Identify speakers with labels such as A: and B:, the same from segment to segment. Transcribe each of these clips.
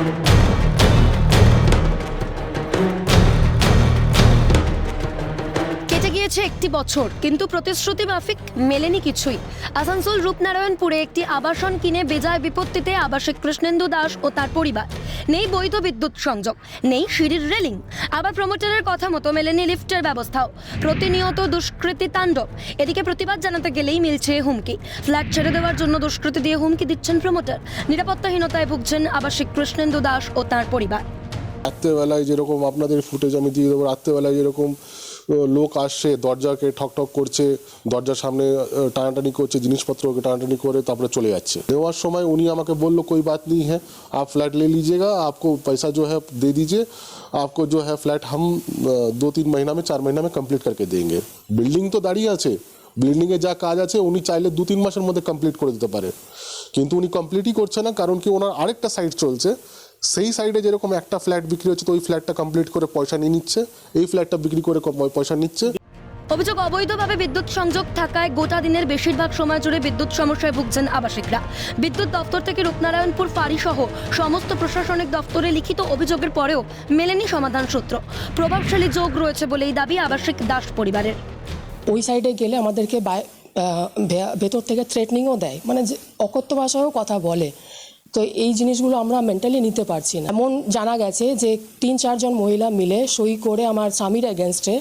A: Thank you. কেটে একটি বছর, কিন্তু প্রতিশ্রুতি মাফিক মেলেনি কিছুই। আসানসোল রূপনারায়ণপুরে একটি আবাসন কিনে বেজায় বিপত্তিতে আবাসিক কৃষ্ণেন্দু দাস ও তার পরিবার। নেই বৈধ বিদ্যুৎ সংযোগ, নেই সিঁড়ির রেলিং। আবার প্রমোটারের কথা মতো মেলেনি লিফটের ব্যবস্থাও। প্রতিনিয়ত দুষ্কৃতি তাণ্ডব। এদিকে প্রতিবাদ জানাতে গেলেই মিলছে হুমকি। ফ্ল্যাট ছেড়ে দেওয়ার জন্য দুষ্কৃতি দিয়ে হুমকি দিচ্ছেন প্রমোটার। নিরাপত্তাহীনতায় ভুগছেন আবাসিক কৃষ্ণেন্দু দাস ও তার পরিবার।
B: রাত্রেবেলায় যেরকম আপনাদের ফুটেজ আমি দিয়ে দেবো, রাত্রেবেলায় যেরকম লোক আসছে, দরজাকে ঠকঠক করছে, দরজার সামনে টানাটানি করছে, জিনিসপত্রকে টানাটানি করে তারপরে চলে যাচ্ছে। দেওয়ার সময় উনি আমাকে বলল, কই বাত নেই হ্যাঁ আপ ফ্ল্যাট লে লিজিয়েগা আপকো পয়সা জো হ্যাঁ দে দিজিয়ে আপকো জো হ্যাঁ ফ্ল্যাট হাম দু তিন মহিনা মে চার মহিনা মে কমপ্লিট করকে দেঙ্গে বিল্ডিং তো দাঁড়িয়ে আছে বিল্ডিংয়ে যা কাজ আছে, উনি চাইলে দু তিন মাসের মধ্যে কমপ্লিট করে দিতে পারে। কিন্তু উনি কমপ্লিটই করছে না, কারণ কি ওনার আরেকটা সাইট চলছে সেই সাইডে যেরকম একটা ফ্ল্যাট বিক্রি হচ্ছে তো ওই ফ্ল্যাটটা কমপ্লিট করে পয়সা নিয়ে নিচ্ছে। এই ফ্ল্যাটটা বিক্রি করে কম- পয়সা নিচ্ছে।
A: অভিযোগ অবৈধভাবে বিদ্যুৎ সংযোগ থাকায় গোটা দিনের বেশিরভাগ সময় জুড়ে বিদ্যুৎ সমস্যায় ভুগছেন আবাসিকরা। বিদ্যুৎ দপ্তর থেকে রূপনারায়ণপুর ফাঁড়ি সহ সমস্ত প্রশাসনিক দপ্তরে লিখিত অভিযোগের পরেও মেলেনি সমাধান সূত্র। প্রভাবশালী যোগ রয়েছে বলে এই দাবি আবাসিক দাস পরিবারের।
C: ওই সাইডে গেলে আমাদেরকে ভেতর থেকে থ্রেটনিংও দেয়। মানে যে অকথ্য ভাষায়ও কথা বলে। তো এই জিনিসগুলো আমরা মেন্টালি নিতে পারছি না। এমন জানা গেছে যে তিন চারজন মহিলা মিলে সই করে আমার স্বামীর এগেনস্টে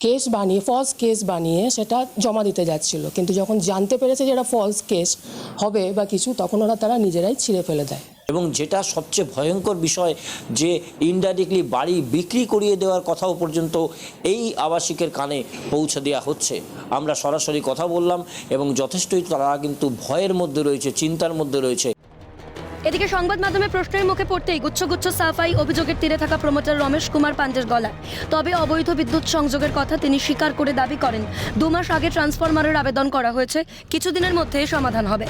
C: কেস বানিয়ে ফলস কেস বানিয়ে সেটা জমা দিতে যাচ্ছিল। কিন্তু যখন জানতে পেরেছে যে এটা ফলস কেস হবে বা কিছু, তখন ওরা তারা নিজেরাই ছিঁড়ে ফেলে দেয়।
D: এবং যেটা সবচেয়ে ভয়ঙ্কর বিষয় যে ইনডাইরেক্টলি বাড়ি বিক্রি করিয়ে দেওয়ার কথাও পর্যন্ত এই আবাসিকের কানে পৌঁছে দেওয়া হচ্ছে। আমরা সরাসরি কথা বললাম এবং যথেষ্টই তারা কিন্তু ভয়ের মধ্যে রয়েছে, চিন্তার মধ্যে রয়েছে।
A: এদিকে সংবাদ মাধ্যমে প্রশ্নের মুখে পড়তেই গুচ্ছ গুচ্ছ সাফাই অভিযোগের তীরে থাকা প্রমোটার রমেশ কুমার পাঞ্জের গলায় তবে অবৈধ বিদ্যুৎ সংযোগের কথা তিনি স্বীকার করে দাবি করেন দু মাস আগে ট্রান্সফরমারের আবেদন করা হয়েছে কিছুদিনের মধ্যে সমাধান হবে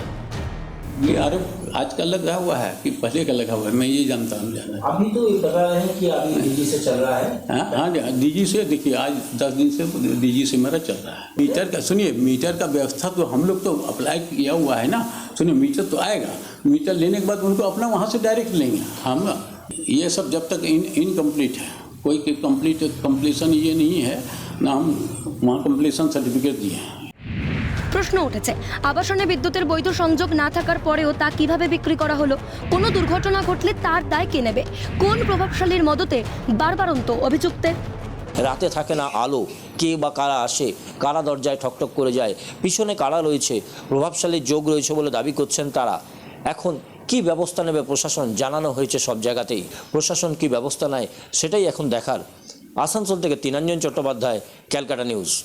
E: ये अरे आज का लगा हुआ है कि पहले का लगा हुआ है मैं ये जानता हूँ जाना
D: अभी तो ये बता रहे हैं कि अभी बिजली से चल रहा है
E: हाँ हाँ डीजी से देखिए आज दस दिन से डीजी से मेरा चल रहा है मीटर का सुनिए मीटर का व्यवस्था तो हम लोग तो अप्लाई किया हुआ है ना सुनिए मीटर तो आएगा मीटर लेने के बाद उनको अपना वहाँ से डायरेक्ट लेंगे हम ये सब जब तक इन इनकम्प्लीट है कोई कंप्लीट कंप्लीसन ये नहीं है ना हम वहाँ कंप्लीसन सर्टिफिकेट दिए हैं
A: প্রশ্ন উঠেছে আবাসনে বিদ্যুতের বৈধ সংযোগ না থাকার পরেও তা কিভাবে বিক্রি করা হলো কোনো দুর্ঘটনা ঘটলে তার দায় কে নেবে কোন প্রভাবশালীর মদতে বারবারন্ত অভিযুক্তের
D: রাতে থাকে না আলো কে বা কারা আসে কারা দরজায় ঠকঠক করে যায় পিছনে কারা রয়েছে প্রভাবশালী যোগ রয়েছে বলে দাবি করছেন তারা এখন কি ব্যবস্থা নেবে প্রশাসন? জানানো হয়েছে সব জায়গাতেই। প্রশাসন কি ব্যবস্থা নেয় সেটাই এখন দেখার। আসানসোল থেকে তিনাঞ্জন চট্টোপাধ্যায়, ক্যালকাটা নিউজ।